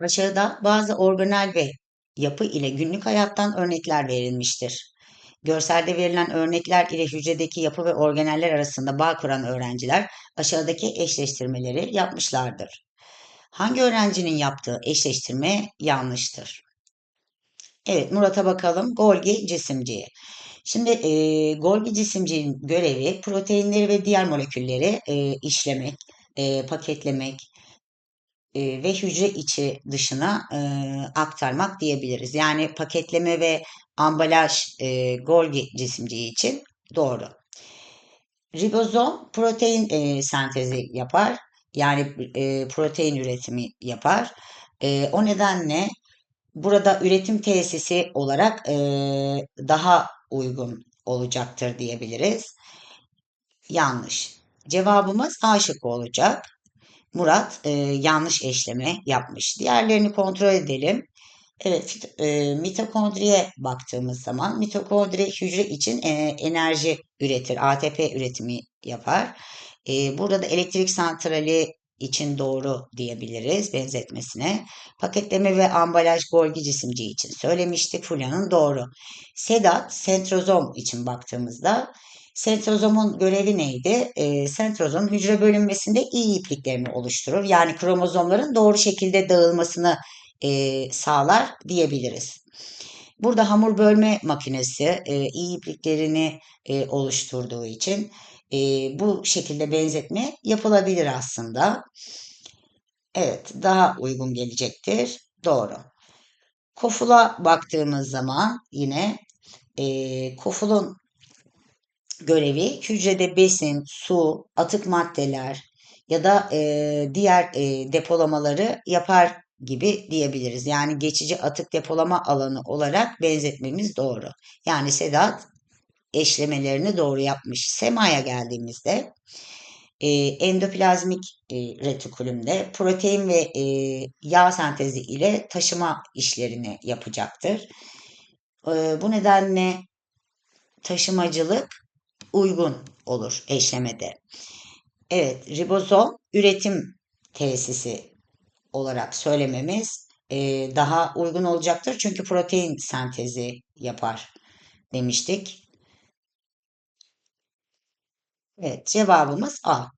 Aşağıda bazı organel ve yapı ile günlük hayattan örnekler verilmiştir. Görselde verilen örnekler ile hücredeki yapı ve organeller arasında bağ kuran öğrenciler aşağıdaki eşleştirmeleri yapmışlardır. Hangi öğrencinin yaptığı eşleştirme yanlıştır? Evet Murat'a bakalım. Golgi cisimciği. Şimdi e, Golgi cisimciğin görevi proteinleri ve diğer molekülleri e, işlemek, e, paketlemek, e, ve hücre içi dışına e, aktarmak diyebiliriz. Yani paketleme ve ambalaj e, Golgi cisimciği için doğru. Ribozom protein e, sentezi yapar. Yani e, protein üretimi yapar. E, o nedenle burada üretim tesisi olarak e, daha uygun olacaktır diyebiliriz. Yanlış. Cevabımız A şıkkı olacak. Murat e, yanlış eşleme yapmış. Diğerlerini kontrol edelim. Evet, e, mitokondriye baktığımız zaman mitokondri hücre için e, enerji üretir, ATP üretimi yapar. E, burada da elektrik santrali için doğru diyebiliriz benzetmesine. Paketleme ve ambalaj Golgi cisimciği için söylemiştik. Fulya'nın doğru. Sedat sentrozom için baktığımızda Sentrozomun görevi neydi? E, sentrozom hücre bölünmesinde iyi ipliklerini oluşturur. Yani kromozomların doğru şekilde dağılmasını e, sağlar diyebiliriz. Burada hamur bölme makinesi e, iyi ipliklerini e, oluşturduğu için e, bu şekilde benzetme yapılabilir aslında. Evet, daha uygun gelecektir. Doğru. Kofula baktığımız zaman yine e, kofulun görevi hücrede besin, su, atık maddeler ya da e, diğer e, depolamaları yapar gibi diyebiliriz. Yani geçici atık depolama alanı olarak benzetmemiz doğru. Yani Sedat eşlemelerini doğru yapmış. Sema'ya geldiğimizde e, endoplazmik e, retikulümde protein ve e, yağ sentezi ile taşıma işlerini yapacaktır. E, bu nedenle taşımacılık uygun olur eşlemede. Evet, ribozom üretim tesisi olarak söylememiz e, daha uygun olacaktır. Çünkü protein sentezi yapar demiştik. Evet, cevabımız A.